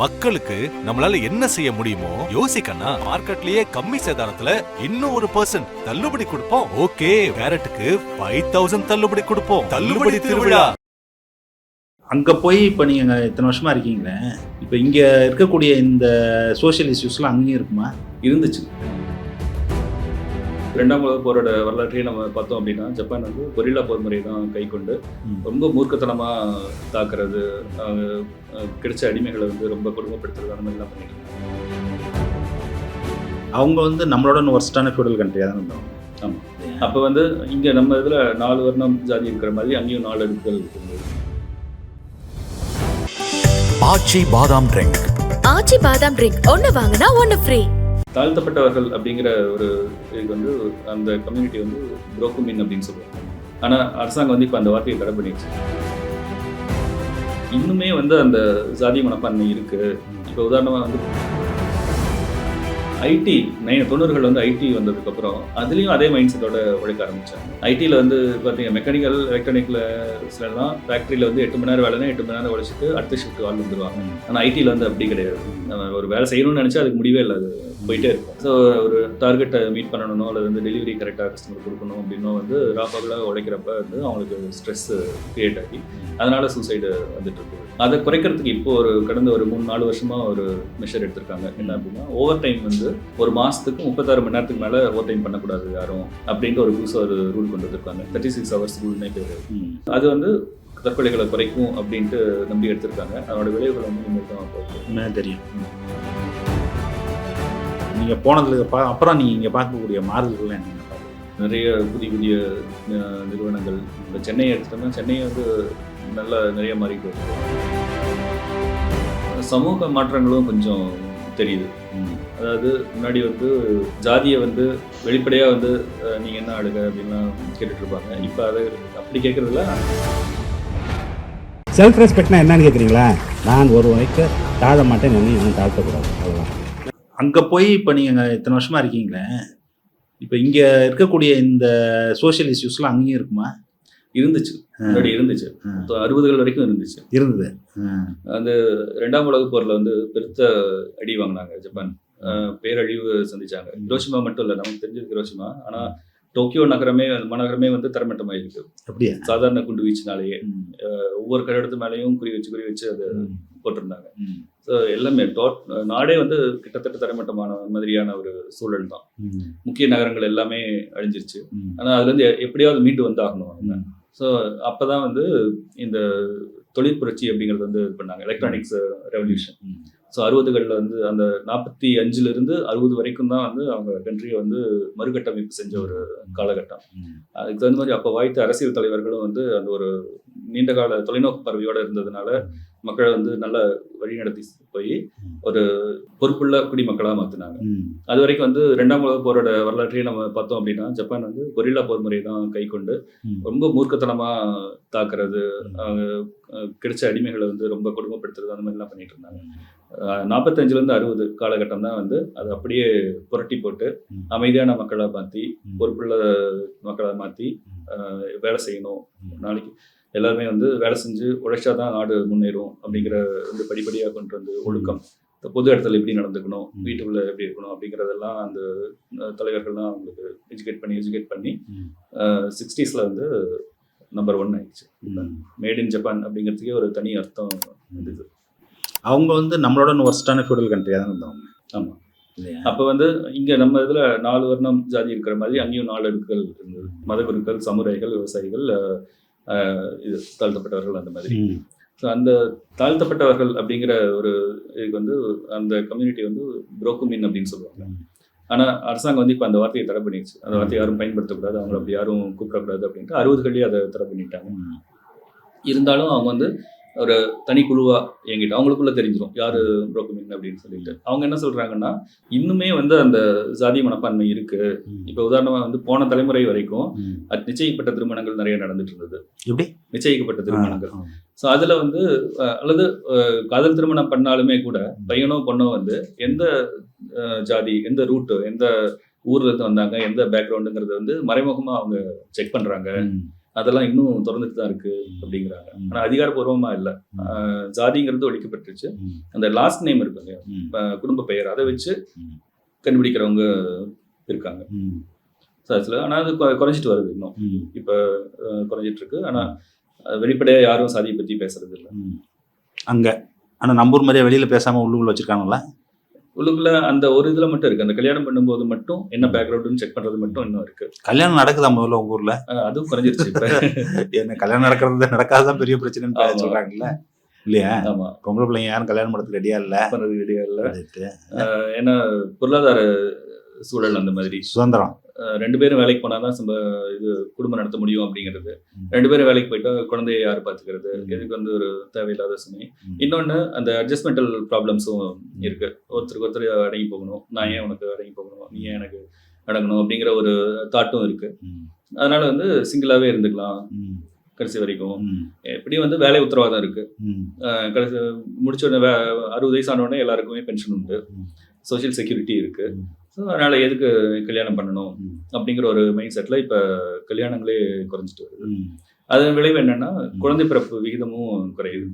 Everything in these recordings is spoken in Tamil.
மக்களுக்கு நம்மளால என்ன செய்ய முடியுமோ யோசிக்கண்ணா மார்க்கெட்லயே கம்மி சேதாரத்துல இன்னும் ஒரு பர்சன்ட் தள்ளுபடி கொடுப்போம். ஓகே கேரட்டுக்கு ஃபைவ் தௌசண்ட் தள்ளுபடி கொடுப்போம். தள்ளுபடி திருவிழா. அங்கே போய் இப்போ நீங்கள் இத்தனை வருஷமாக இருக்கீங்களே? இப்போ இங்கே இருக்கக்கூடிய இந்த சோஷியல் இஷ்யூஸ்லாம் அங்கேயும் இருக்குமா? இருந்துச்சு. ரெண்டாம் உலக போரோட வரலாற்றையே நம்ம பார்த்தோம் அப்படின்னா ஜப்பான் வந்து கொரில்லா போர் முறை தான் கை கொண்டு. ரொம்ப மூர்க்கத்தனமாக தாக்குறது கிடைச்ச அடிமைகளை வந்து ரொம்ப கொடுமைப்படுத்துறது அந்த மாதிரிலாம் பண்ணிட்டு இருந்தாங்க. அவங்க வந்து நம்மளோட ஒர்ஸ்டான ஃபியூடல் கண்ட்ரியாக தான் இருந்தவங்க ஆமா. அப்போ வந்து இங்கே நம்ம இதில் நாலு வர்ணம் ஜாதி இருக்கிற மாதிரி அங்கேயும் நாலு அடுக்குகள் இருந்தது ஆச்சி பாதாம் ட்ரிங்க் ஆச்சி பாதாம் ட்ரிங்க் ஒன்னு வாங்கினா ஒன்னு ஃப்ரீ தாழ்த்தப்பட்டவர்கள் அப்படிங்கிற ஒரு இதுக்கு வந்து அந்த கம்யூனிட்டி வந்து புரோக்குமின் அப்படின்னு சொல்லுவாங்க. ஆனால் அரசாங்கம் வந்து இப்போ அந்த வார்த்தையை தடை பண்ணிடுச்சு. இன்னுமே வந்து அந்த ஜாதி மனப்பான்மை இருக்குது இப்போ உதாரணமாக வந்து ஐடி நைன் தொண்ணூறுகள் வந்து ஐடி வந்ததுக்கப்புறம் அதுலேயும் அதே மைண்ட் செட்டோட உழைக்க ஆரம்பிச்சாங்க. ஐடியில் வந்து பார்த்தீங்க மெக்கானிக்கல் எலக்ட்ரானிக்கில் சிலலாம் ஃபேக்ட்ரியில் வந்து எட்டு மணி நேரம் வேலைனா எட்டு மணி நேரம் உழைச்சிட்டு அடுத்த ஷிஃப்ட் ஆள் வந்துருவாங்க. ஆனால் ஐடியில் வந்து அப்படி கிடையாது. நம்ம ஒரு வேலை செய்யணும்னு நினச்சா அதுக்கு முடிவே இல்லை அது போயிட்டே இருக்கும். ஸோ ஒரு டார்கெட்டை மீட் பண்ணணும் அல்லது வந்து டெலிவரி கரெக்டாக கஸ்டமர் கொடுக்கணும் அப்படின்னும் வந்து ராப்பகலாக உழைக்கிறப்ப வந்து அவங்களுக்கு ஸ்ட்ரெஸ் கிரியேட் ஆகி அதனால சூசைடு வந்துட்டு இருக்கு. அதை குறைக்கிறதுக்கு இப்போ ஒரு கடந்த ஒரு மூணு நாலு வருஷமா ஒரு மெஷர் எடுத்திருக்காங்க. என்ன அப்படின்னா ஓவர் டைம் வந்து ஒரு மாசத்துக்கு முப்பத்தாறு மணி நேரத்துக்கு மேல ஓவர் டைம் பண்ணக்கூடாது யாரும் அப்படின்ட்டு ஒரு புதுசாக ஒரு ரூல் கொண்டு வந்திருக்காங்க. தேர்ட்டி சிக்ஸ் ஹவர்ஸ் ரூல்னே பேர். அது வந்து தற்கொலைகளை குறைக்கும் அப்படின்ட்டு நம்பி எடுத்திருக்காங்க. அதோட விளைவுகள் வந்து இனிமேல் தான் தெரியும். நீங்கள் போனதுக்கு அப்புறம் நீங்கள் இங்கே பார்க்கக்கூடிய என்னென்ன? பார்க்குறீங்க நிறைய புதிய புதிய நிறுவனங்கள். இப்போ சென்னையை எடுத்துட்டோம்னா சென்னை வந்து நல்லா நிறைய மாறிட்டு வருது சமூக மாற்றங்களும் கொஞ்சம் தெரியுது. அதாவது முன்னாடி வந்து ஜாதியை வந்து வெளிப்படையாக வந்து அஹ், நீங்க என்ன ஆளுங்க அப்படின்லாம் கேட்டுட்டு இருப்பாங்க இப்போ அதை அப்படி கேட்கறதுல செல்ஃப் ரெஸ்பெக்ட்னா என்னன்னு கேட்குறீங்களா? நான் ஒரு வரைக்கு தாழ மாட்டேன் என்னையும் தாழ்த்தக்கூடாது. அவ்வளோதான் அங்கே போய் இப்போ நீங்கள் இத்தனை வருஷமாக இருக்கீங்களே? இப்போ இங்கே இருக்கக்கூடிய இந்த சோஷியல் இஷ்யூஸ்லாம் அங்கேயும் இருக்குமா? இருந்துச்சு. முன்னாடி இருந்துச்சு. அறுபதுகள் வரைக்கும் இருந்துச்சு. இருந்தது. அந்த ரெண்டாம் உலகப் போர்ல வந்து பெருத்த அடி வாங்கினாங்க ஜப்பான். பேரழிவு சந்திச்சாங்க. ஹிரோஷிமா மட்டும் இல்லை நமக்கு தெரிஞ்சது ஹிரோஷிமா. ஆனா டோக்கியோ நகரமே அந்த மாநகரமே வந்து தரமட்டமாயிருக்கு. அப்படியா? சாதாரண குண்டு வீச்சுனாலேயே. ஒவ்வொரு கட்டிடத்து மேலேயும் குறி வச்சு குறி வச்சு அதை. போட்டிருந்தாங்க. ஸோ எல்லாமே டோட் நாடே வந்து கிட்டத்தட்ட தரமட்டமான மாதிரியான ஒரு சூழல் தான். முக்கிய நகரங்கள் எல்லாமே அழிஞ்சிருச்சு. ம். ஆனா அதுல இருந்து எ- எப்படியாவது மீண்டு வந்தாகணும் ஸோ அப்பதான் வந்து இந்த தொழில் புரட்சி அப்படிங்கிறது வந்து இது பண்ணாங்க. Electronics revolution. ஸோ அறுபதுகளில் வந்து அந்த நாற்பத்தி அஞ்சுல இருந்து அறுபது வரைக்கும் தான் வந்து அவங்க கண்ட்ரியை வந்து மறுகட்டமைப்பு செஞ்ச ஒரு காலகட்டம். அதுக்கு தகுந்த மாதிரி அப்போ வாய்த்த அரசியல் தலைவர்களும் வந்து அந்த ஒரு நீண்டகால தொலைநோக்கு பார்வையோட இருந்ததுனால மக்களை வந்து நல்ல வழிநடத்தி போய் ஒரு பொறுப்புள்ள குடிமக்களா மாத்தினாங்க ம். அது வரைக்கும் வந்து ரெண்டாம் உலக போரோட வரலாற்றையே நம்ம பார்த்தோம் அப்படின்னா ஜப்பான் வந்து கொரில்லா போர் முறை தான் கை கொண்டு. ரொம்ப மூர்க்கத்தனமா தாக்குறது கிடைச்ச அடிமைகளை வந்து ரொம்ப கொடுமைப்படுத்துறது அந்த மாதிரிலாம் பண்ணிட்டு இருந்தாங்க அஹ், 45 ல இருந்து அறுபது காலகட்டம் தான் வந்து அது அப்படியே புரட்டி போட்டு. அமைதியான மக்களை மாற்றி. பொறுப்புள்ள மக்களை மாற்றி வேலை செய்யணும். நாளைக்கு எல்லாருமே வந்து வேலை செஞ்சு உழைச்சா தான் நாடு முன்னேறும் அப்படிங்கிற வந்து படிப்படியாக கொண்டு வந்து ஒழுக்கம் பொது இடத்துல எப்படி நடந்துக்கணும். வீட்டுக்குள்ள எப்படி இருக்கணும் அப்படிங்கிறதெல்லாம் அந்த தலைவர்கள்லாம் அவங்களுக்கு எஜுகேட் பண்ணி எஜுகேட் பண்ணி. சிக்ஸ்டீஸில் வந்து நம்பர் ஒன் ஆயிடுச்சு. மேட் இன் ஜப்பான் அப்படிங்கிறதுக்கே ஒரு தனி அர்த்தம் இருந்தது அவங்க வந்து நம்மளோட ஒர்ஸ்டான ஃபியூடல் கண்ட்ரியாக தான் இருந்தவங்க ஆமா. இல்லையா அப்போ வந்து இங்கே நம்ம இதில் நாலு வர்ணம் ஜாதி இருக்கிற மாதிரி அங்கேயும் நாலு அடுக்குகள் இருந்தது மதகுருக்கள் சமுதாய்கள் விவசாயிகள் இது தாழ்த்தப்பட்டவர்கள் அந்த மாதிரி. ஸோ அந்த தாழ்த்தப்பட்டவர்கள் அப்படிங்கிற ஒரு இதுக்கு வந்து அந்த கம்யூனிட்டி வந்து புரோக்குமின் அப்படின்னு சொல்லுவாங்க. ஆனால் அரசாங்கம் வந்து இப்போ அந்த வார்த்தையை தடை பண்ணிடுச்சு அந்த வார்த்தையை யாரும் பயன்படுத்தக்கூடாது அவங்கள அப்படி யாரும் கூப்பிடக்கூடாது அப்படின்ட்டு அறுபதுகள்லேயே அதை தடை பண்ணிட்டாங்க. இருந்தாலும் அவங்க வந்து ஒரு தனி குழுவா இயங்கிட்டு அவங்களுக்குள்ள தெரிஞ்சிடும் யாரு புரோக்குமின் அப்படின்னு சொல்லிட்டு. அவங்க என்ன சொல்றாங்கன்னா இன்னுமே வந்து அந்த ஜாதி மனப்பான்மை இருக்கு. ம். இப்போ உதாரணமா வந்து போன தலைமுறை வரைக்கும் நிச்சயிக்கப்பட்ட திருமணங்கள் நிறைய நடந்துட்டு இருந்தது எப்படி? நிச்சயிக்கப்பட்ட திருமணங்கள். ஸோ அதில் வந்து அல்லது காதல் திருமணம் பண்ணாலுமே கூட பையனோ பொண்ணோ வந்து எந்த ஜாதி எந்த ரூட்டு எந்த ஊர்ல இருந்து வந்தாங்க எந்த பேக்ரவுண்டுங்கிறத வந்து மறைமுகமா அவங்க செக் பண்றாங்க. ம். அதெல்லாம் இன்னும் தொடர்ந்துட்டு தான் இருக்கு அப்படிங்கிறாங்க ம். ஆனா அதிகாரப்பூர்வமா இல்ல ஜாதிங்கிறது ஒழிக்கப்பட்டுருச்சு. அந்த லாஸ்ட் நேம் இருக்கு இல்லையா ம். இப்ப குடும்ப பெயர் அதை வச்சு. கண்டுபிடிக்கிறவங்க இருக்காங்க ம். So, அதுல ஆனா அது குறைஞ்சிட்டு வருது இன்னும். இப்ப குறைஞ்சிட்டு இருக்கு ஆனா அஹ், வெளிப்படையா யாரும் சாதியை பத்தி பேசுறது இல்ல. அங்க ஆனா நம்பூர் மாதிரியே வெளியில பேசாம உள்ளுக்குள்ள வச்சிருக்காங்கல்ல உள்ளுக்குள்ள அந்த ஒரு இதுல மட்டும் இருக்கு. அந்த கல்யாணம் பண்ணும்போது மட்டும் என்ன பேக்ரவுண்டுன்னு செக் பண்றது மட்டும் இன்னும் இருக்கு. கல்யாணம் நடக்குதா முதல்ல உங்க ஊர்ல? அதுவும் குறைஞ்சிருச்சு இப்ப. என்ன கல்யாணம் நடக்கிறது நடக்காததான் பெரிய பிரச்சனைன்னு. சொல்றாங்கல்ல? இல்லையா? ஆமா. பொம்பளை பிள்ளைங்க யாரும் கல்யாணம் பண்றதுக்கு ரெடியா இல்ல? பண்றது கிடையாது ரைட்டு. ஏன்னா பொருளாதார சூழல் அந்த மாதிரி. சுதந்திரம். ரெண்டு பேரும் வேலைக்கு போனாதான் நம்ம இது குடும்பம் நடத்த முடியும் அப்படிங்கிறது. ரெண்டு பேரும் வேலைக்கு போயிட்டா குழந்தைய யார் பார்த்துக்கிறது. எதுக்கு வந்து ஒரு தேவையில்லாத சுமை ம். இன்னொன்னு அந்த அட்ஜஸ்ட்மெண்டல் ப்ராப்ளம்ஸும் இருக்கு ஒருத்தருக்கு ஒருத்தர் அடங்கி போகணும் நான் ஏன் உனக்கு அடங்கி போகணும் நீ ஏன் எனக்கு அடங்கணும் அப்படிங்கிற ஒரு தாட்டும் இருக்கு ம். அதனால வந்து சிங்கிளாவே இருந்துக்கலாம். கடைசி வரைக்கும் ம். எப்படி வந்து வேலை உத்தரவாதம் இருக்கு கடைசி முடிச்ச உடனே அறுபது வயசு ஆன உடனே எல்லாருக்குமே பென்ஷன் உண்டு. சோஷியல் செக்யூரிட்டி இருக்கு. ஸோ அதனால எதுக்கு கல்யாணம் பண்ணணும். அப்படிங்கிற ஒரு மைண்ட் செட்ல இப்ப கல்யாணங்களே குறைஞ்சிட்டு வருது. அதன் விளைவு என்னன்னா குழந்தை பிறப்பு விகிதமும் குறையுது.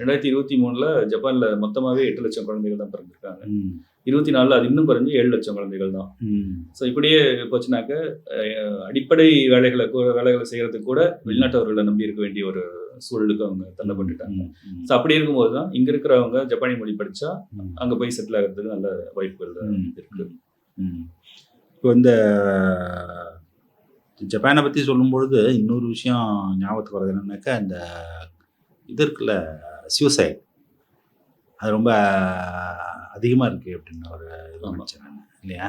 ரெண்டாயிரத்தி இருபத்தி மூணுல ஜப்பான்ல மொத்தமாவே எட்டு லட்சம் குழந்தைகள் தான் பிறந்திருக்காங்க. இருபத்தி நாலுல அது இன்னும் குறைஞ்சு ஏழு லட்சம் குழந்தைகள் தான். ஸோ இப்படியே போச்சுனாக்க அடிப்படை வேலைகளை கூட வேலைகளை செய்யறதுக்கு கூட வெளிநாட்டவர்களை நம்பி இருக்க வேண்டிய ஒரு சூழலுக்கு அவங்க தள்ளப்பட்டுட்டாங்க. ஸோ அப்படி இருக்கும்போது தான் இங்க இருக்கிறவங்க ஜப்பானி மொழி படிச்சா ம். அங்க போய் செட்டில் ஆகிறதுக்கு நல்ல வாய்ப்புகள். இருக்கு. இப்போ இந்த ஜப்பானை பற்றி சொல்லும்பொழுது இன்னொரு விஷயம் ஞாபகத்துக்கு வருது என்னன்னாக்கா இந்த இது இருக்குல்ல சூசைட் அது ரொம்ப அதிகமாக இருக்குது அப்படின்னு ஒரு இது. நினச்சேன் நான் இல்லையா?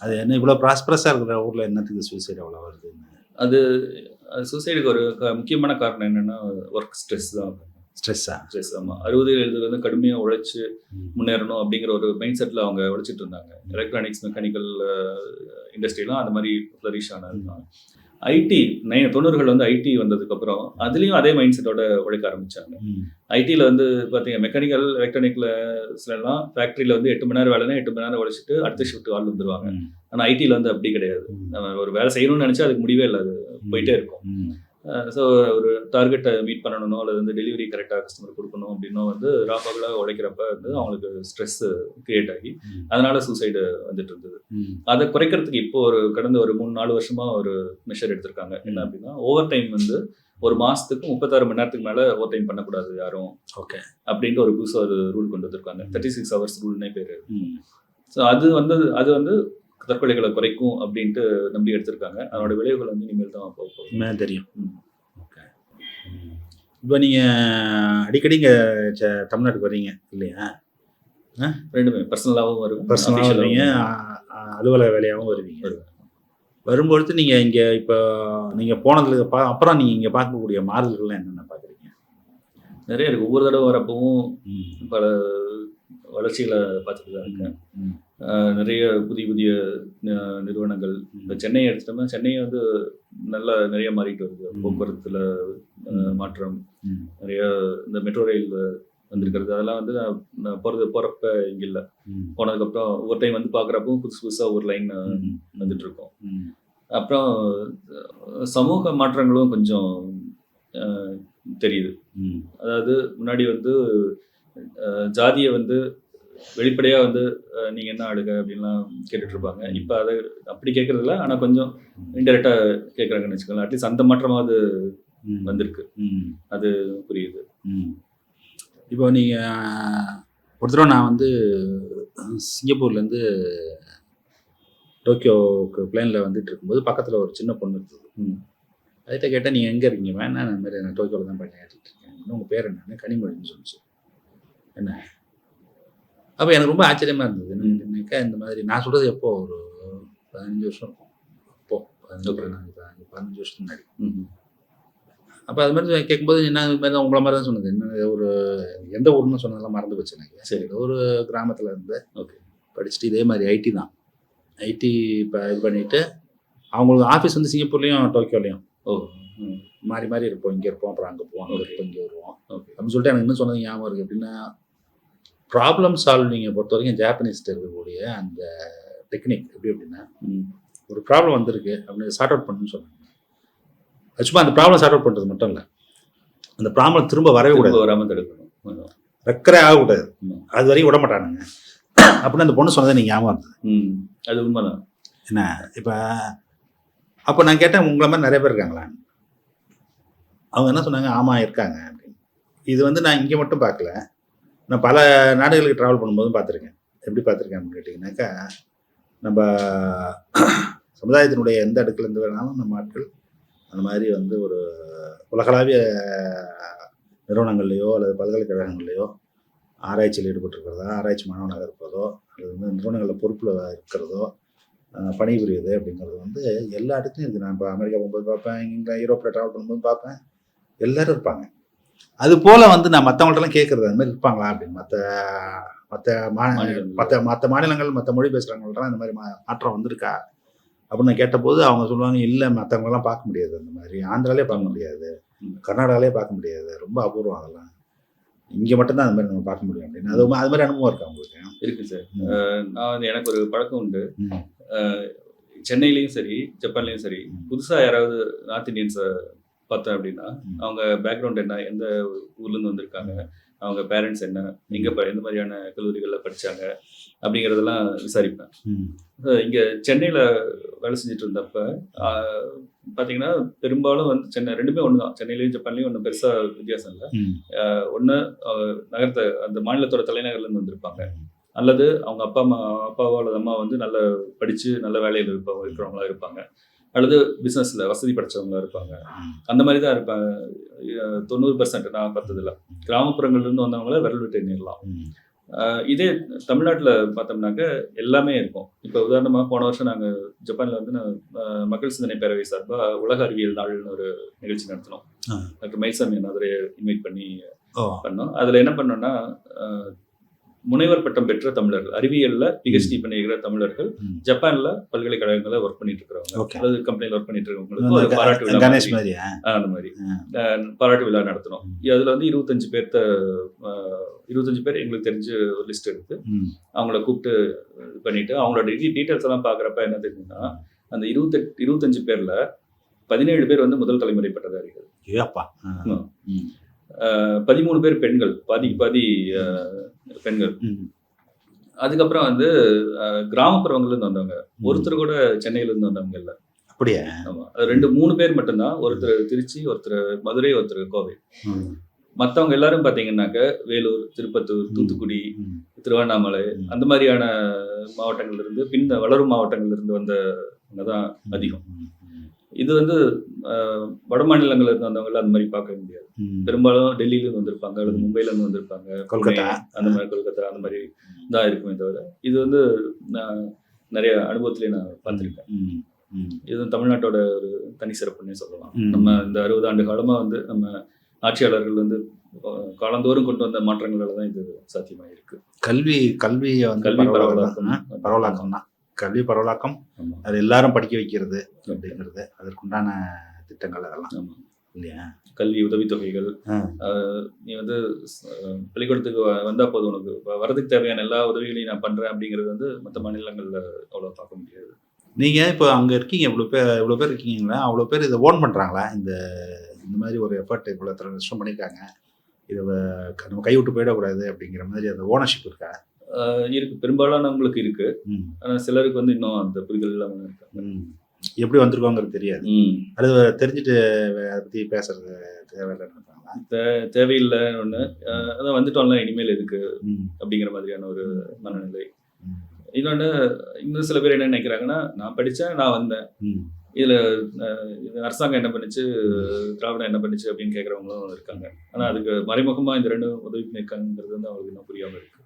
அது என்ன இவ்வளோ ப்ராஸ்பரஸாக இருக்கிற ஊரில் என்னத்துக்கு சூசைட் அவ்வளோ வருதுன்னு? அது சூசைடுக்கு ஒரு முக்கியமான காரணம் என்னன்னா ஒர்க் ஸ்ட்ரெஸ் தான். ஸ்ட்ரெஸ்ஸா ஸ்ட்ரெஸ் ஆமா. அறுபது எழுபது வந்து கடுமையா உழைச்சு முன்னேறணும் அப்படிங்கிற ஒரு மைண்ட் செட்ல அவங்க உழைச்சிட்டு இருந்தாங்க. எலக்ட்ரானிக்ஸ் மெக்கானிக்கல் இண்டஸ்ட்ரிலாம் அந்த மாதிரி ஃப்ளரிஷ் ஆனது ஐடி நை தொண்ணூறுகள் வந்து ஐடி வந்ததுக்கு அப்புறம் அதுலயும் அதே மைண்ட் செட்டோட உழைக்க ஆரம்பிச்சாங்க. ஐடியில் வந்து பார்த்தீங்க மெக்கானிக்கல் எலக்ட்ரானிக்ல எல்லாம் ஃபேக்ட்ரியில் வந்து எட்டு மணி நேரம் வேலைனா எட்டு மணி நேரம் உழைச்சிட்டு அடுத்த ஷிஃப்ட் ஆள் வந்துருவாங்க. ஆனால் ஐடியில் வந்து அப்படி கிடையாது. நம்ம ஒரு வேலை செய்யணும்னு நினைச்சா அதுக்கு முடிவே இல்லை. அது போயிட்டே இருக்கும். ஸோ ஒரு டார்கெட்டை மீட் பண்ணணும் அல்லது வந்து டெலிவரி கரெக்டாக கஸ்டமர் கொடுக்கணும் அப்படின்னும் வந்து ராப்பகலாக உழைக்கிறப்ப வந்து அவங்களுக்கு ஸ்ட்ரெஸ் கிரியேட் ஆகி அதனால சூசைடு வந்துட்டு இருந்தது. அதை குறைக்கிறதுக்கு இப்போ ஒரு கடந்த ஒரு மூணு நாலு வருஷமா ஒரு மெஷர் எடுத்திருக்காங்க. என்ன அப்படின்னா ஓவர் டைம் வந்து ஒரு மாசத்துக்கு முப்பத்தாறு மணி நேரத்துக்கு மேல ஓவர் டைம் பண்ணக்கூடாது யாரும். ஓகே. அப்படின்ட்டு ஒரு புதுசாக ஒரு ரூல் கொண்டு வந்திருக்காங்க. தேர்ட்டி சிக்ஸ் ஹவர்ஸ் ரூல்னே பேர். ஸோ அது வந்து அது வந்து தற்கொலைகளை குறைக்கும் அப்படின்ட்டு நம்பி எடுத்திருக்காங்க. அதனோட விளைவுகள் வந்து இனிமேல் தான் போக போகுது உண்மையாக தெரியும். ஓகே. இப்போ நீங்கள் அடிக்கடி இங்கே தமிழ்நாட்டுக்கு வர்றீங்க இல்லையா? ரெண்டுமே பர்சனலாகவும் வருவேன் பர்சனலாக வருவீங்க அலுவலக வேலையாகவும் வருவீங்க. வரும்பொழுது நீங்கள் இங்கே இப்போ நீங்கள் போனதுக்கு பா அப்புறம் நீங்கள் இங்கே பார்க்கக்கூடிய மாறுதல்கள்லாம் என்னென்ன பார்க்குறீங்க? நிறைய இருக்கு. ஒவ்வொரு தடவை வரப்பவும் பல வளர்ச்சிகளை பார்த்துட்டு தான் இருக்கேன் நிறைய புதிய புதிய நிறுவனங்கள் இப்போ சென்னையை எடுத்துட்டோம்னா சென்னை வந்து நல்லா நிறைய மாறிட்டு வருது. போக்குவரத்துல மாற்றம். நிறைய இந்த மெட்ரோ ரயில் வந்திருக்கிறது அதெல்லாம் வந்து நான் போறது போறப்ப இங்க இல்ல. போனதுக்கப்புறம் ஒவ்வொரு டைம் வந்து பார்க்குறப்போ புதுசு புதுசா ஒரு லைன். வந்துட்டு இருக்கும். அப்புறம் சமூக மாற்றங்களும் கொஞ்சம் தெரியுது. அதாவது முன்னாடி வந்து ஜாதியை வந்து வெளிப்படையா வந்து அஹ், நீங்க என்ன ஆளுங்க அப்படின்லாம் கேட்டுட்டு இருப்பாங்க இப்ப அதை அப்படி கேட்கறது இல்ல ஆனா கொஞ்சம் இன்டெரக்டா கேட்கறாங்கன்னு வச்சுக்கோங்களேன். அட்லீஸ்ட் அந்த மாற்றமாவது. வந்திருக்கு. அது புரியுது. இப்போ நீங்கள் ஒரு தடவை நான் வந்து சிங்கப்பூர்லேருந்து டோக்கியோவுக்கு பிளேனில் வந்துட்டு இருக்கும்போது பக்கத்தில் ஒரு சின்ன பொண்ணு இருந்தது. ம். அதுகிட்ட கேட்டால் நீங்கள் எங்கே இருக்கீங்க? வேணா நான் மாதிரி நான் டோக்கியோவில் தான் ஏற்றிட்டு இருக்கேன் உங்கள் பேர் என்னன்னு கனிமொழின்னு சொல்லிச்சு. என்ன? அப்போ எனக்கு ரொம்ப ஆச்சரியமாக இருந்தது. என்னக்கா இந்த மாதிரி? நான் சொல்கிறது எப்போ? ஒரு பதினஞ்சு வருஷம். இருக்கும் அப்போ பதினஞ்சு. பதினஞ்சு பதினஞ்சு வருஷத்துக்கு முன்னாடி. ம். அப்போ அது மாதிரி கேட்கும்போது என்ன இது மாதிரி தான் உங்களை மாதிரி தான் சொன்னது. என்ன ஒரு எந்த ஊர்னு சொன்னதெல்லாம் மறந்து போச்சு எனக்கு. சரி. ஒரு கிராமத்தில் இருந்து Okay. படிச்சுட்டு இதே மாதிரி ஐடி தான். ஐடி இப்போ இது பண்ணிட்டு அவங்களுக்கு ஆஃபீஸ் வந்து சிங்கப்பூர்லேயும் டோக்கியோலையும். ஓ. மாறி மாறி இருப்போம். இங்கே இருப்போம். அப்புறம் அங்கே போவோம். அங்கே. இருப்போம். இங்கே வருவோம். Okay. அப்படின்னு சொல்லிட்டு எனக்கு இன்னும் சொன்னது ஞாபகம் இருக்குது எப்படின்னா ப்ராப்ளம் சால்விங்கை பொறுத்த வரைக்கும் ஜாப்பனீஸ்ட்டு இருக்கக்கூடிய அந்த டெக்னிக் எப்படி அப்படின்னா. ஒரு ப்ராப்ளம் வந்திருக்கு அப்படின்னு சார்ட் அவுட் பண்ணுன்னு சொன்னாங்க சும்மா அந்த ப்ராப்ளம் சார்ட் அவுட் பண்ணுறது மட்டும் இல்லை. அந்த ப்ராப்ளம் திரும்ப வரவே கூடாது. திரும்ப வராம தடுக்கணும். ரெக்கரே ஆகக்கூடாது. அது வரைக்கும் விட மாட்டானுங்க. அப்படின்னு அந்த பொண்ணு சொன்னதை நீங்கள் ஞாபகம் இருந்தது ம். அது உண்மைதான். என்ன? இப்போ அப்போ நான் கேட்டேன் உங்களை மாதிரி நிறைய பேர் இருக்காங்களா? அவங்க என்ன சொன்னாங்க? ஆமாம் இருக்காங்க அப்படின்னு. இது வந்து நான் இங்கே மட்டும் பார்க்கல. நான் பல நாடுகளுக்கு ட்ராவல் பண்ணும்போதும் பார்த்துருக்கேன். எப்படி பார்த்துருக்கேன் அப்படின்னு கேட்டிங்கனாக்கா நம்ம சமுதாயத்தினுடைய எந்த அடுக்கிலேருந்து வேணாலும் நம்ம ஆட்கள் அந்த மாதிரி வந்து ஒரு உலகளாவிய நிறுவனங்கள்லையோ அல்லது பல்கலைக்கழகங்கள்லையோ ஆராய்ச்சியில் ஈடுபட்டிருக்கிறதா ஆராய்ச்சி மாணவனாக இருப்பதோ அல்லது வந்து நிறுவனங்களில் பொறுப்பில் இருக்கிறதோ பணிபுரியுது அப்படிங்கிறது வந்து எல்லா இடத்துலையும் இருக்குது நான் இப்போ அமெரிக்கா போகும்போது பார்ப்பேன் இங்கே யூரோப்பில் ட்ராவல் பண்ணும்போது பார்ப்பேன். எல்லோரும் இருப்பாங்க. அது போல் வந்து நான் மற்றவங்கள்ட்டலாம் கேட்குறது அது மாதிரி இருப்பாங்களா அப்படின்னு. மற்ற மற்ற மா மாநிலங்கள். மற்ற மற்ற மாநிலங்கள் மற்ற மொழி பேசுகிறவங்கள்ட்டலாம் இந்த மாதிரி மா- மாற்றம் வந்திருக்கா? அப்படின்னு நான் கேட்டபோது அவங்க சொல்லுவாங்க இல்லை மற்றவங்களாம் பார்க்க முடியாது. அந்த மாதிரி ஆந்திராலே பார்க்க முடியாது. கர்நாடகாலே பார்க்க முடியாது. ரொம்ப அபூர்வம் அதெல்லாம். இங்கே மட்டும்தான் அந்த மாதிரி நம்ம பார்க்க முடியும் அப்படின்னு. அது அது மாதிரி அனுபவம் இருக்கா உங்களுக்கு? இருக்கு சார். நான் வந்து எனக்கு ஒரு பழக்கம் உண்டு. சென்னையிலயும் சரி ஜப்பான்லயும் சரி ம். புதுசா யாராவது நார்த் இந்தியன்ஸை பார்த்தேன் அப்படின்னா. அவங்க பேக்ரவுண்ட் என்ன எந்த ஊர்ல இருந்து வந்திருக்காங்க அவங்க பேரண்ட்ஸ் என்ன எங்க எந்த மாதிரியான கல்லூரிகள்ல படிச்சாங்க அப்படிங்கறதெல்லாம் விசாரிப்பேன். இங்க சென்னையில வேலை செஞ்சுட்டு இருந்தப்ப ஆஹ், பாத்தீங்கன்னா பெரும்பாலும் வந்து சென்னை ரெண்டுமே ஒண்ணுதான் சென்னையிலயும் ஜப்பான்லயும் ஒன்றும் பெருசா வித்தியாசம் இல்லை. ஒன்று நகரத்தை அந்த மாநிலத்தோட தலைநகர்ல இருந்து வந்திருப்பாங்க அல்லது அவங்க அப்பா அம்மா அப்பாவோ அல்லது அம்மா வந்து நல்ல படிச்சு நல்ல வேலையில் இருப்பவங்க இருக்கிறவங்களா இருப்பாங்க. அல்லது பிசினஸ்ல வசதி படைச்சவங்களா இருப்பாங்க. அந்த மாதிரி தான் இருப்பாங்க. தொண்ணூறு பர்சன்ட் நான் பார்த்ததுல கிராமப்புறங்கள்ல இருந்து வந்தவங்கள விரல் விட்டு எண்ணிடலாம். இதே தமிழ்நாட்டில் பார்த்தோம்னாக்க எல்லாமே இருக்கும். இப்போ உதாரணமாக போன வருஷம் நாங்கள் ஜப்பானில் வந்து மக்கள் சிந்தனை பேரவை சார்பாக உலக அறிவியல் நாள்னு ஒரு நிகழ்ச்சி நடத்தினோம். டாக்டர் மைசாமி அதை இன்வைட் பண்ணி பண்ணோம். அதில் என்ன பண்ணோம்னா அஹ், முனைவர் பட்டம் பெற்ற தமிழர்கள் அறிவியல்ல பிஹெச்டி பண்ணியிருக்கிற தமிழர்கள். ஜப்பான்ல பல்கலைக்கழகங்களில் ஒர்க் பண்ணிட்டு இருக்கிறவங்க அல்லது கம்பெனியில் ஒர்க் பண்ணிட்டு இருக்கவங்களுக்கு பாராட்டு விழா அந்த மாதிரி. பாராட்டு விழா நடத்தினோம். அதுல வந்து இருபத்தஞ்சு பேர்த்த இருபத்தஞ்சு பேர் எங்களுக்கு தெரிஞ்ச ஒரு லிஸ்ட் எடுத்து. அவங்கள கூப்பிட்டு இது பண்ணிட்டு அவங்களோட டீட்டெயில்ஸ் எல்லாம் பார்க்குறப்ப என்ன தெரியுதுன்னா அந்த இருபத்தெட்டு இருபத்தஞ்சு பேர்ல பதினேழு பேர் வந்து முதல் தலைமுறை பட்டதாரிகள். பதிமூணு பேர் பெண்கள் பாதிக்கு பாதி அஹ், பெண்கள். அதுக்கப்புறம் வந்து அஹ், கிராமப்புறங்கள்ல இருந்து வந்தவங்க ஒருத்தர் கூட சென்னையில இருந்து வந்தவங்க இல்ல அப்படியா ஆமா அது ரெண்டு மூணு பேர் மட்டும்தான் ஒருத்தர் திருச்சி ஒருத்தர் மதுரை ஒருத்தர் கோவை. மற்றவங்க எல்லாரும் பார்த்தீங்கன்னாக்க வேலூர் திருப்பத்தூர். தூத்துக்குடி. திருவண்ணாமலை. அந்த மாதிரியான மாவட்டங்கள்ல இருந்து பின் வளரும் மாவட்டங்கள்ல இருந்து வந்தவங்க தான் அதிகம். இது வந்து வட மாநிலங்கள்ல இருந்து வந்தவங்கள அந்த மாதிரி பார்க்க முடியாது. பெரும்பாலும் டெல்லியில இருந்து வந்திருப்பாங்க அல்லது ம். மும்பைல இருந்து வந்திருப்பாங்க கொல்கத்தா. அந்த மாதிரி கொல்கத்தா அந்த மாதிரி தான் இருக்குமே தவிர இது வந்து நான் நிறைய அனுபவத்திலே நான் பார்த்துருக்கேன். இது தமிழ்நாட்டோட ஒரு தனி சிறப்புன்னே சொல்லலாம். நம்ம இந்த அறுபது ஆண்டு காலமா வந்து நம்ம ஆட்சியாளர்கள் வந்து காலந்தோறும் கொண்டு வந்த மாற்றங்களால தான் இது சாத்தியமாயிருக்கு கல்வி கல்வியை வந்து கல்வி பரவலாக்கம் பரவலாக்கம் பரவலாக்கம் தான் கல்வி பரவலாக்கம். அது எல்லாரும் படிக்க வைக்கிறது அப்படிங்கிறது அதற்குண்டான திட்டங்கள் அதெல்லாம். இல்லையா? கல்வி உதவித்தொகைகள் நீ வந்து பள்ளிக்கூடத்துக்கு வ- வந்தா போதும் உனக்கு. வரதுக்கு தேவையான எல்லா உதவிகளையும் நான் பண்றேன் அப்படிங்கிறது வந்து மற்ற மாநிலங்கள்ல அவ்வளவு பார்க்க முடியாது. நீங்க இப்போ அங்க இருக்கீங்க இவ்வளோ பேர் இவ்வளோ பேர் இருக்கீங்களா? அவ்வளோ பேர் இதை ஓன் பண்றாங்களா? இந்த இந்த மாதிரி ஒரு எஃபர்ட் இவ்வளோ இத்தனை வருஷம் பண்ணியிருக்காங்க. இதை நம்ம கைவிட்டு போயிடக்கூடாது அப்படிங்கிற மாதிரி அந்த ஓனர்ஷிப் இருக்கா? இருக்கு. பெரும்பாலானவங்களுக்கு இருக்கு. ஆனா சிலருக்கு வந்து இன்னும் அந்த புரிதல் இல்லாம இருக்காங்க. எப்படி வந்திருக்கோங்கிறது தெரியாது. அது தெரிஞ்சுட்டு அதை பற்றி பேசுறது தேவையில்லை ஒண்ணு. அஹ், அதான் வந்துட்டோம்ல இனிமேல் ம். அப்படிங்கிற மாதிரியான ஒரு மனநிலை. இன்னொன்று இன்னும் சில பேர் என்ன நினைக்கிறாங்கன்னா நான் படித்தேன் நான் வந்தேன். இதில் அரசாங்கம் என்ன பண்ணுச்சு? திராவிடம் என்ன பண்ணுச்சு? அப்படின்னு கேட்குறவங்களும் இருக்காங்க. ஆனால் அதுக்கு மறைமுகமாக இந்த ரெண்டும் உதவி பண்ணியிருக்காங்கிறது வந்து அவங்களுக்கு இன்னும் புரியாமல் இருக்கு.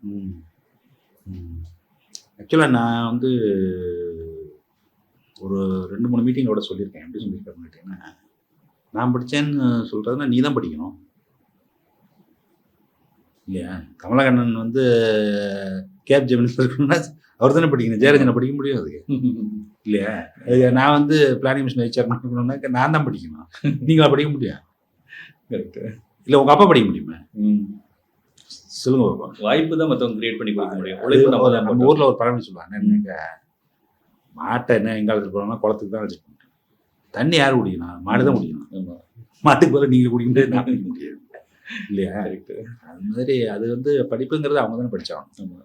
ஆக்சுவலாக நான் வந்து ஒரு ரெண்டு மூணு மீட்டிங்கோட சொல்லியிருக்கேன். எப்படி சொல்லியிருக்கேன் கேட்டிங்கன்னா நான் படித்தேன்னு சொல்கிறதுனா நீ தான் படிக்கணும். இல்லையா? கமலகண்ணன் வந்து கேப் ஜெமினி இருக்கணும்னா அவர் தானே படிக்கணும். ஜெயரஞ்சனை படிக்க முடியாது இல்லையா? நான் வந்து பிளானிங் மிஷின் ஹெச்ஆர் படிக்கணும்னா நான் தான் படிக்கணும். நீங்களா படிக்க முடியும் கரெக்டு இல்லை உங்கள் அப்பா படிக்க முடியுமா? சொல்லுங்க வாய்ப்பு தான் மற்றவங்க கிரியேட் பண்ணி கொடுக்க முடியும். உழைப்பு நம்ம ஒரு- தான் நம்ம. ஊர்ல ஒரு பழமொழி சொல்லுவாங்க. என்னங்க மாட்டை என்ன எங்க அழைச்சிட்டு போனோம்னா குளத்துக்கு தான் அழைச்சிட்டு போகணும். தண்ணி யார் குடிக்கணும்? மாடு தான் குடிக்கணும். மாட்டுக்கு பதில் நீங்கள் குடிக்கிட்டு நான் குடிக்க முடியாது. இல்லையா? அது மாதிரி அது வந்து படிப்புங்கிறது அவங்க தானே ஆமா.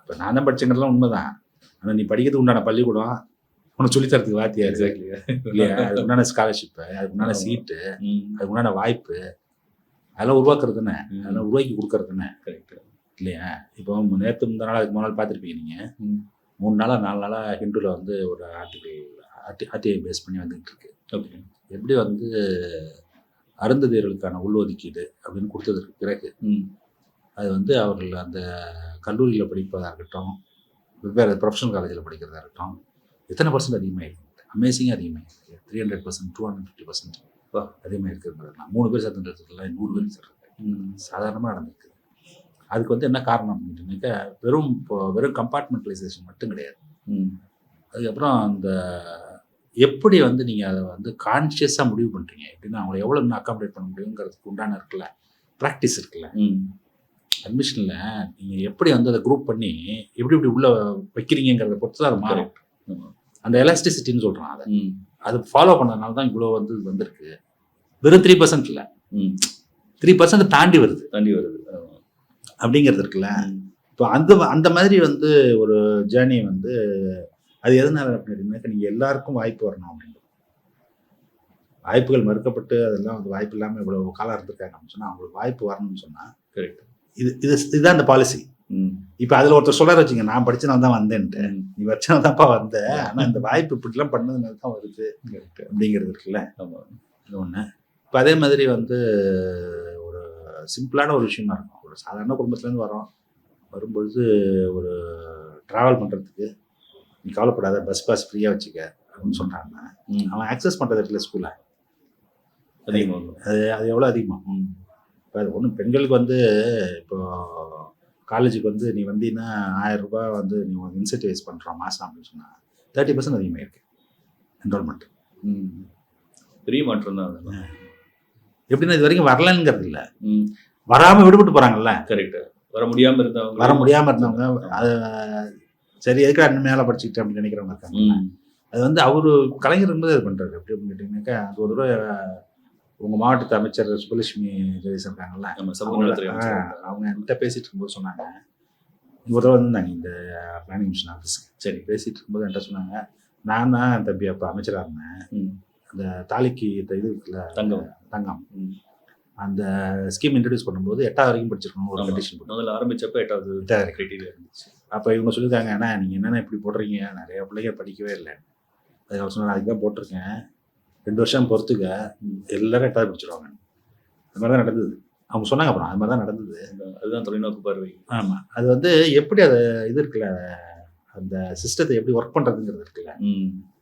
இப்போ நான் தான் படிச்சேங்கிறதுலாம் உண்மைதான். ஆனால் நீ படிக்கிறதுக்கு உண்டான பள்ளிக்கூடம் உனக்கு சொல்லித்தரத்துக்கு வாத்தியார். இல்லையா? அதுக்கு உண்டான ஸ்காலர்ஷிப்பு அதுக்கு உண்டான. சீட்டு அதுக்கு உண்டான வாய்ப்பு அதெல்லாம் உருவாக்குறது தானே அதெல்லாம் உருவாக்கி கொடுக்கறது தானே கரெக்ட் இல்லையா? இப்போ நேற்று முந்தா நாள் அதுக்கு முன்னாள் பார்த்துருப்பீங்க நீங்கள். மூணு நாளாக நாலு நாளாக ஹிந்துவில் வந்து ஒரு ஆர்டிகல் ஆர்டி ஆர்டிஐ பேஸ் பண்ணி வந்துகிட்டு இருக்கு. ஓகே எப்படி வந்து அருந்ததியர்களுக்கான உள்ஒதுக்கீடு அப்படின்னு கொடுத்ததற்கு பிறகு அது வந்து அவர்கள் அந்த கல்லூரியில் படிப்பதாக இருக்கட்டும் வெவ்வேறு ப்ரொஃபஷனல் காலேஜில் படிக்கிறதா இருக்கட்டும் எத்தனை பர்சன்ட் அதிகமாக இருக்கு அமேசிங்காக அதிகமாக இருக்குது three hundred percent two hundred fifty percent அதிகமாக இருக்கிறதுலாம் மூணு பேர் சேர்ந்துன்றதுல நூறு பேர் ம். சாதாரணமாக நடந்திருக்கு. அதுக்கு வந்து என்ன காரணம் அப்படின்னாக்கா வெறும் இப்போ வெறும் கம்பார்ட்மெண்டலைசேஷன் மட்டும் கிடையாது. அதுக்கப்புறம் அந்த எப்படி வந்து நீங்கள் அதை வந்து கான்ஷியஸாக முடிவு பண்ணுறீங்க எப்படின்னா அவங்களை எவ்வளோ இன்னும் அக்காமடேட் பண்ண முடியுங்கிறதுக்கு உண்டான இருக்குல்ல ப்ராக்டிஸ் இருக்குல்ல. ம். அட்மிஷனில் நீங்கள் எப்படி வந்து அதை குரூப் பண்ணி எப்படி எப்படி உள்ளே வைக்கிறீங்கிறத பொறுத்து தான் அது மாறும். அந்த எலாஸ்டிசிட்டின்னு சொல்கிறான் அதை. அது ஃபாலோ பண்ணதுனால தான் இவ்வளோ வந்து வந்திருக்கு. வெறும் த்ரீ பர்சன்ட் இல்லை. த்ரீ பர்சன்ட் தாண்டி வருது. தாண்டி வருது. அப்படிங்கிறது இருக்குல்ல. இப்போ அந்த அந்த மாதிரி வந்து ஒரு ஜேர்னி வந்து அது எதனால அப்படின்னாக்கா நீங்கள் எல்லாருக்கும் வாய்ப்பு வரணும் அப்படின்னு வாய்ப்புகள் மறுக்கப்பட்டு அதெல்லாம் வந்து வாய்ப்பு இல்லாமல் இவ்வளோ காலம் இருந்திருக்காங்க அப்படின்னு சொன்னால் அவங்களுக்கு வாய்ப்பு வரணும்னு சொன்னால் கரெக்ட் இது இது இதுதான் அந்த பாலிசி ம். இப்போ அதில் ஒருத்தர் சொல்ல வச்சுங்க நான் படிச்சனால தான் வந்தேன்ட்டு. நீ வச்சனால தான்ப்பா வந்த. ஆனால் இந்த வாய்ப்பு இப்படிலாம் பண்ணதுனால தான் வருது. கரெக்ட் அப்படிங்கிறது இருக்குல்ல. இது ஒன்று இப்போ அதே மாதிரி வந்து ஒரு சிம்பிளான ஒரு விஷயமா இருக்கும். ஒரு சாதாரண குடும்பத்துலேருந்து வரோம் வரும்பொழுது ஒரு ட்ராவல் பண்ணுறதுக்கு நீ கவலைப்படாத பஸ் பாஸ் ஃப்ரீயாக வச்சுக்க அப்படின்னு சொல்கிறாங்க அவன் ஆக்சஸ் பண்ணுறது இடத்துல ஸ்கூலில் அதிகமாக வரும். அது அது எவ்வளோ அதிகமாக இப்போ அது ஒன்றும் பெண்களுக்கு வந்து இப்போ காலேஜுக்கு வந்து நீ வந்தீங்கன்னா ஆயிரம் ரூபாய் வந்து நீ இன்சென்டிவைஸ் பண்ணுறோம் மாதம் அப்படின்னு சொன்னால் தேர்ட்டி பர்சன்ட் அதிகமாக இருக்கு. என்ரோல்மெண்ட் ம். பெரிய மாற்றம் தான் அதெல்லாம் எப்படின்னா இது வரைக்கும் வரலங்கிறது இல்லை. வராமல் விடுபட்டு போகிறாங்கல்ல கரெக்ட் வர முடியாம இருந்தவங்க. வர முடியாமல் இருந்தவங்க அது சரி எதுக்கு அண்ணன் மேலே படிச்சுக்கிட்டு அப்படின்னு நினைக்கிறவங்க இருக்காங்க. அது வந்து அவரு கலைஞர் இருந்தது அது பண்ணுறாரு எப்படி அப்படின்னு கேட்டிங்கனாக்கா அது ஒரு தடவை உங்கள் மாவட்டத்து அமைச்சர் சுபலட்சுமி ஜெயஸ் இருக்காங்கல்ல அவங்க என்கிட்ட பேசிட்டு இருக்கும்போது சொன்னாங்க. ஒரு தடவை வந்தாங்க இந்த பிளானிங் மிஷன் ஆஃபீஸ்க்கு சரி. பேசிட்டு இருக்கும்போது என்கிட்ட சொன்னாங்க நான் தான் தம்பி அப்போ அமைச்சராக இருந்தேன். ம் அந்த தாலிக்கு இந்த இது இருக்குல்ல தங்கம். தங்கம். அந்த ஸ்கீம் இன்ட்ரடியூஸ் பண்ணும்போது எட்டாவது வரைக்கும் படிச்சிருக்கணும் ஒரு. கண்டிஷன் முதல்ல ஆரம்பிச்சப்ப எட்டாவது எட்டாவது கிரைட்டீரியா இருந்துச்சு. அப்போ இவங்க சொல்லியிருக்காங்க அண்ணா நீங்கள் என்னென்ன இப்படி போடுறீங்க? நிறைய பிள்ளைங்க படிக்கவே இல்லை. அதுக்கு அவர் சொன்னார் அதுக்கு தான் போட்டிருக்கேன். ரெண்டு வருஷம் பொறுத்துக்க. எல்லாரும் எட்டாவது படிச்சிருவாங்க. அது மாதிரி தான் நடந்தது. அவங்க சொன்னாங்க அப்புறம் அது மாதிரி தான் நடந்தது அதுதான் தொலைநோக்கு பார்வை. ஆமாம் அது வந்து எப்படி அது இது இருக்குல்ல அந்த சிஸ்டத்தை எப்படி ஒர்க் பண்ணுறதுங்கிறது இருக்குல்ல. ம்.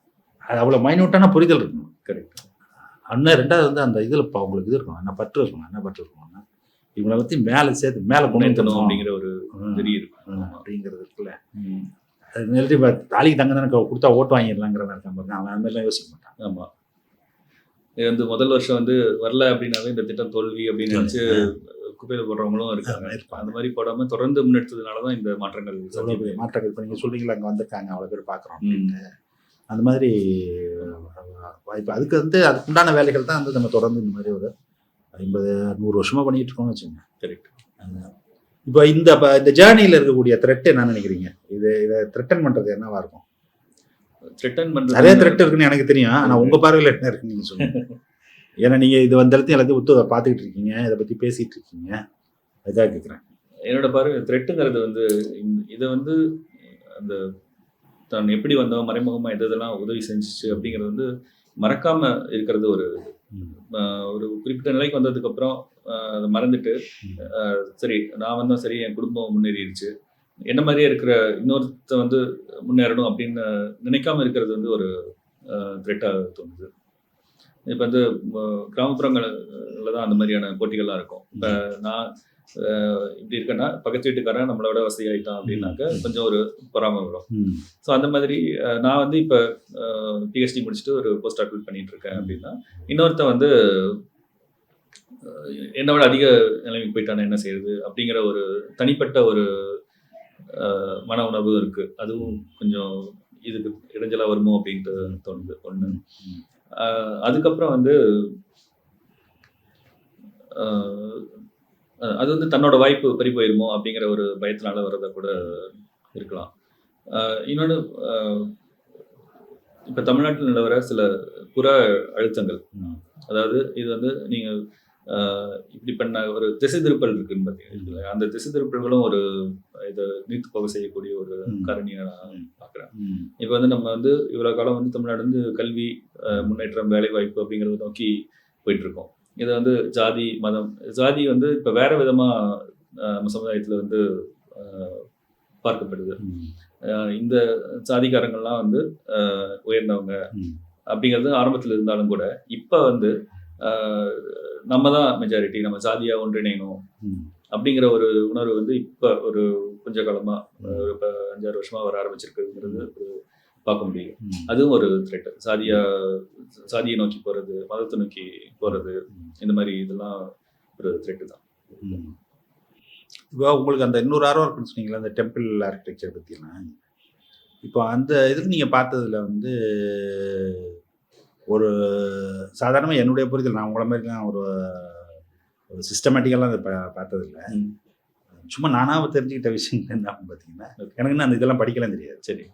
அது அவ்வளோ மைன்யூட்டான புரிதல் இருக்கணும். கரெக்ட் அண்ணன் ரெண்டாவது வந்து அந்த இதில் இப்போ அவங்களுக்கு இது இருக்கணும். என்ன பற்று இருக்கணும். என்ன பற்று இருக்கணும்னா இவங்களை பற்றி மேலே சேர்த்து மேலே கொண்டு அப்படிங்கிற ஒரு வெறி இருக்கும். அப்படிங்கிறது இருக்குல்ல. இப்போ தாலிக்கு தங்க தானே கொடுத்தா ஓட்டு வாங்கிடலாங்கிற மாதிரி இருக்கான் பாருங்க. அவன் அந்த மாதிரிலாம் யோசிக்க மாட்டான். ஆமா. இது வந்து முதல் வருஷம் வந்து வரல அப்படின்னாவே இந்த திட்டம் தோல்வி அப்படின்னு நினைச்சு குப்பையில போடுறவங்களும் இருக்காங்க. அந்த மாதிரி போடாம தொடர்ந்து முன்னெடுத்ததுனால தான் இந்த மாற்றங்கள் பெரிய. மாற்றங்கள். இப்போ நீங்கள் சொல்றீங்களா அங்கே வந்திருக்காங்க அவ்வளோ பேர் பார்க்குறோம் ம். அந்த மாதிரி வாய்ப்பு. அதுக்கு வந்து அதுக்கு உண்டான வேலைகள் தான் வந்து நம்ம தொடர்ந்து இந்த மாதிரி ஒரு ஐம்பது நூறு வருஷமா பண்ணிட்டு இருக்கோம்னு வச்சுங்க கரெக்ட் இப்போ இந்த இந்த ஜேர்னியில் இருக்கக்கூடிய த்ரெட் என்ன நினைக்கிறீங்க? இது இதை த்ரெட்டன் பண்ணுறது என்னவா இருக்கும்? த்ரெட்டன் பண்றது நிறைய த்ரெட் இருக்குன்னு எனக்கு தெரியும். ஆனால் உங்கள் பார்வையில் என்ன இருக்குன்னு நீங்கள் சொல்லுங்க. ஏன்னா நீங்கள் இது வந்த இடத்தையும் எல்லாத்தையும் ஒத்து பார்த்துக்கிட்டு இருக்கீங்க. இதை பற்றி பேசிகிட்டு இருக்கீங்க. அதுக்காக கேட்குறேன் என்னோட பார்வை த்ரெட்டுங்கிறது வந்து இதை வந்து அந்த தான் எப்படி வந்தோம் மறைமுகமா எது இதெல்லாம் உதவி செஞ்சுச்சு அப்படிங்கிறது வந்து மறக்காம இருக்கிறது ஒரு ஒரு குறிப்பிட்ட நிலைக்கு வந்ததுக்கு அப்புறம் ஆஹ், அதை மறந்துட்டு சரி நான் வந்தோம் சரி என் குடும்பம் முன்னேறிடுச்சு. என்ன மாதிரியே இருக்கிற இன்னொருத்த வந்து முன்னேறணும் அப்படின்னு நினைக்காம இருக்கிறது வந்து ஒரு த்ரெட்டாக தோணுது. இப்போ வந்து கிராமப்புறங்கள்ல தான் அந்த மாதிரியான போட்டிகள்லாம் இருக்கும். இப்போ நான் இப்படி இருக்கேன்னா பக்கத்து வீட்டுக்காரன் நம்மளோட வசதி ஆயிட்டான் அப்படின்னாக்க கொஞ்சம் ஒரு பொறாமை வரும். ஸோ அந்த மாதிரி நான் வந்து இப்போ பிஹெச்டி முடிச்சுட்டு ஒரு போஸ்ட் டாக்டர் பண்ணிட்டு இருக்கேன் அப்படின்னா இன்னொருத்தன் வந்து அஹ், என்னை விட அதிக நிலைமைக்கு போயிட்டானே என்ன செய்யுது அப்படிங்கிற ஒரு தனிப்பட்ட ஒரு மன உணர்வு இருக்கு. அதுவும் கொஞ்சம் இதுக்கு இடைஞ்சலா வருமோ அப்படின்ட்டு தோணுது. ஒன்று அதுக்கப்புறம் வந்து அது வந்து தன்னோட வாய்ப்பு பறி போயிருமோ அப்படிங்கிற ஒரு பயத்தினால வர்றதா கூட இருக்கலாம் இன்னொன்று இப்போ தமிழ்நாட்டில் நிலவர சில புற அழுத்தங்கள். அதாவது இது வந்து நீங்கள் இப்படி பண்ண ஒரு திசை திருப்பல் இருக்குன்னு பார்த்தீங்கன்னா அந்த திசை திருப்பல்களும் ஒரு இதை நீத்து போக செய்யக்கூடிய ஒரு. காரணியை நான். பார்க்குறேன். இப்போ வந்து நம்ம வந்து இவ்வளோ காலம் வந்து தமிழ்நாடு வந்து கல்வி முன்னேற்றம் வேலை வாய்ப்பு அப்படிங்கிறத நோக்கி போயிட்டு இருக்கோம் இதை வந்து ஜாதி மதம் ஜாதி வந்து இப்போ வேற விதமாக நம்ம சமுதாயத்தில் வந்து பார்க்கப்படுது இந்த சாதிக்காரங்கள்லாம் வந்து உயர்ந்தவங்க. அப்படிங்கிறது ஆரம்பத்தில் இருந்தாலும் கூட இப்போ வந்து நம்ம தான் மெஜாரிட்டி நம்ம ஜாதியாக ஒன்றிணையணும். அப்படிங்கிற ஒரு உணர்வு வந்து இப்போ ஒரு கொஞ்ச காலமா ஒரு இப்போ அஞ்சாறு வருஷமா வர ஆரம்பிச்சிருக்குங்கிறது ஒரு பார்க்க முடியும். அதுவும் ஒரு த்ரெட் சாதியா சாதியை நோக்கி போறது மதத்தை நோக்கி போறது இந்த மாதிரி இதெல்லாம் ஒரு த்ரெட்டு தான். இப்போ உங்களுக்கு அந்த இன்னொரு ஆர்வம் இருக்குன்னு சொன்னீங்களா அந்த டெம்பிள் ஆர்கிடெக்சர் பற்றிலாம் இப்போ அந்த இதில் நீங்கள் பார்த்ததுல வந்து ஒரு சாதாரணமாக என்னுடைய புரிதல் நான் உங்களை மாதிரிலாம் ஒரு ஒரு சிஸ்டமேட்டிக்கெல்லாம் அதை பா பார்த்ததில்ல. சும்மா நானாக தெரிஞ்சுக்கிட்ட விஷயம் என்ன பார்த்தீங்கன்னா Okay. எனக்கு இன்னும் அந்த இதெல்லாம் படிக்கலாம் தெரியாது சரி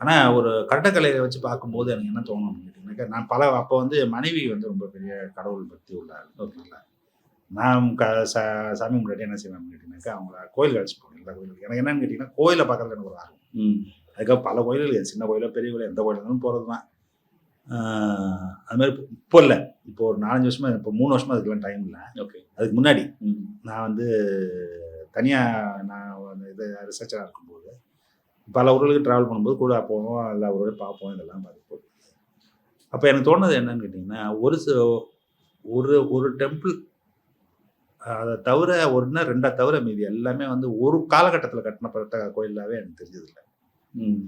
ஆனால் ஒரு கட்டக்கலையை வச்சு பார்க்கும்போது எனக்கு என்ன தோணும் அப்படின்னு கேட்டிங்கனாக்கா நான் பல அப்போ வந்து மனைவி வந்து ரொம்ப பெரிய கடவுள் பக்தி உள்ளார் ஓகேங்களா நான் க சா சாமி முன்னாடி என்ன செய்வேன் அப்படின்னு கேட்டிங்கனாக்கா அவங்கள கோயில் அழைச்சி போகணும் எல்லா கோயிலுக்கு எனக்கு என்னன்னு கேட்டிங்கன்னா கோயிலை பார்க்கறதுல எனக்கு ஒரு ஆர்வம். ம். அதுக்காக பல கோயில்கள் சின்ன கோயிலோ பெரிய கோயிலோ எந்த கோயிலும் போகிறது தான் அது மாதிரி இப்போ இல்லை. இப்போ ஒரு நாலஞ்சு வருஷமா இப்போ மூணு வருஷமா அதுக்கெல்லாம் டைம் இல்லை. ஓகே. அதுக்கு முன்னாடி நான் வந்து தனியாக நான் இது ரிசர்ச்சராக இருக்கும்போது பல ஊர்களுக்கு ட்ராவல் பண்ணும்போது கூட போவோம் எல்லா ஊரோடையும் பார்ப்போம் இதெல்லாம் பார்த்து அப்போ எனக்கு தோணுது என்னன்னு கேட்டிங்கன்னா ஒரு ஒரு ஒரு டெம்பிள் அதை தவிர ஒன்றா ரெண்டா தவிர மீதி எல்லாமே வந்து ஒரு காலகட்டத்தில் கட்டினப்பட்ட கோயிலாகவே எனக்கு தெரிஞ்சதில்லை. ம்.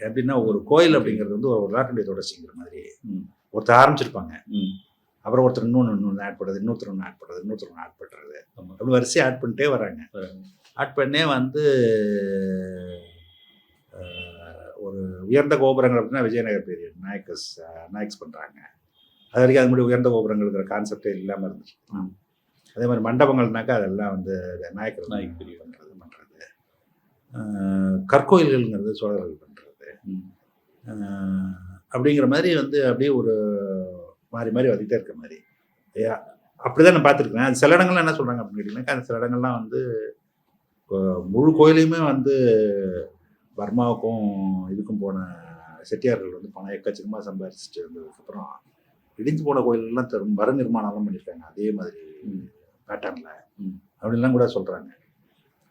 எப்படின்னா ஒரு கோயில் அப்படிங்கிறது வந்து ஒரு விளையாட்டுடைய தொடர்ச்சிங்கிற மாதிரி. ஒருத்தர் ஆரம்பிச்சிருப்பாங்க. ம். அப்புறம் ஒருத்தர் இன்னொன்று இன்னொன்று ஆட் பண்ணுறது இன்னொருத்தர் ஒன்று ஆட் பண்ணுறது இன்னொருத்தர் ஒன்று ஆட் பண்ணுறது. அப்படி வரிசையாக ஆட் பண்ணிட்டே வராங்க. வராங்க. ஆட் பண்ணே வந்து ஒரு உயர்ந்த கோபுரங்கள் அப்படின்னா விஜயநகர் பீரியட் நாயக்கஸ் நாயக்ஸ் பண்ணுறாங்க அது வரைக்கும் அது முன்னாடி உயர்ந்த கோபுரங்கள்ங்கிற கான்செப்டே இல்லாமல் இருந்துச்சு. அதே மாதிரி மண்டபங்கள்னாக்கா அதெல்லாம் வந்து நாயக்கர் நாயக்கர் period. பண்ணுறது பண்ணுறது கற்கோயில்கள்ங்கிறது சோழர்கள் பண்ணுறது அப்படிங்கிற மாதிரி வந்து அப்படியே ஒரு மாறி மாறி வந்துகிட்டே இருக்க மாதிரி. ஏ, அப்படிதான் நான் பார்த்துருக்கேன். அது சில இடங்கள்லாம் என்ன சொல்கிறாங்க அப்படின்னு கேட்டிங்கனாக்கா அந்த சில இடங்கள்லாம் வந்து முழு கோயிலையுமே வந்து பர்மாவுக்கும் இதுக்கும் போன செட்டியார்கள் வந்து பணம் எக்கச்சக்கமாக சம்பாரிச்சிட்டு இருந்ததுக்கப்புறம் இடிஞ்சு போன கோயிலெல்லாம் தரும் மறு நிர்மாணம்லாம் பண்ணியிருக்காங்க. அதே மாதிரி. பேட்டர்னில். அப்படின்லாம் கூட சொல்கிறாங்க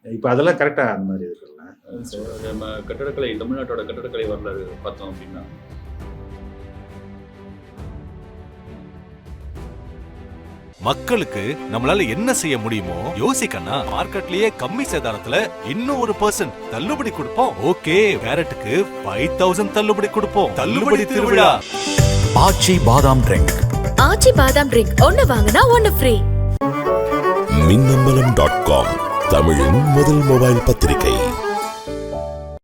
இப்போ அதெல்லாம் கரெக்டாக அந்த மாதிரி இருக்குல்ல? நம்ம கட்டடக்கலை தமிழ்நாட்டோட கட்டடக்கலை வரலாறு பார்த்தோம் அப்படின்னா மக்களுக்கு நம்மளால என்ன செய்ய முடியுமோ யோசிக்கண்ணா மார்க்கெட்லயே கம்மி சேதாரத்துல இன்னும் ஒரு பர்சன்ட் தள்ளுபடி கொடுப்போம். ஓகே கேரட்டுக்கு ஃபைவ் தௌசண்ட் தள்ளுபடி கொடுப்போம். தள்ளுபடி திருவிழா. ஆச்சி பாதாம் ட்ரிங்க் ஆச்சி பாதாம் ட்ரிங்க் ஒன்னு வாங்கினா ஒன்னு ஃப்ரீ மின்னம்பலம் டாட் காம் தமிழின் முதல் மொபைல் பத்திரிகை.